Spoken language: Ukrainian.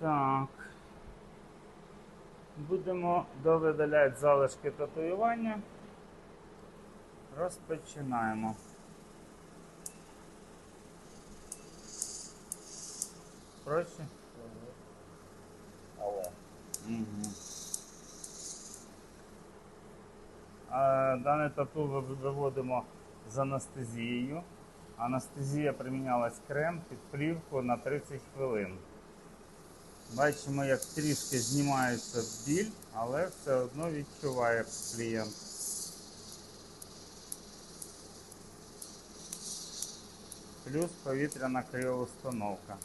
Так. Будемо довидаляти залишки татуювання. Розпочинаємо. Проще? Але Угу. А, дане тату ви- виводимо з анестезією. Анестезія примінялась крем під плівку на 30 хвилин. Бачимо, як трішки знімається біль, але все одно відчуває клієнт. Плюс повітряна криоустановка.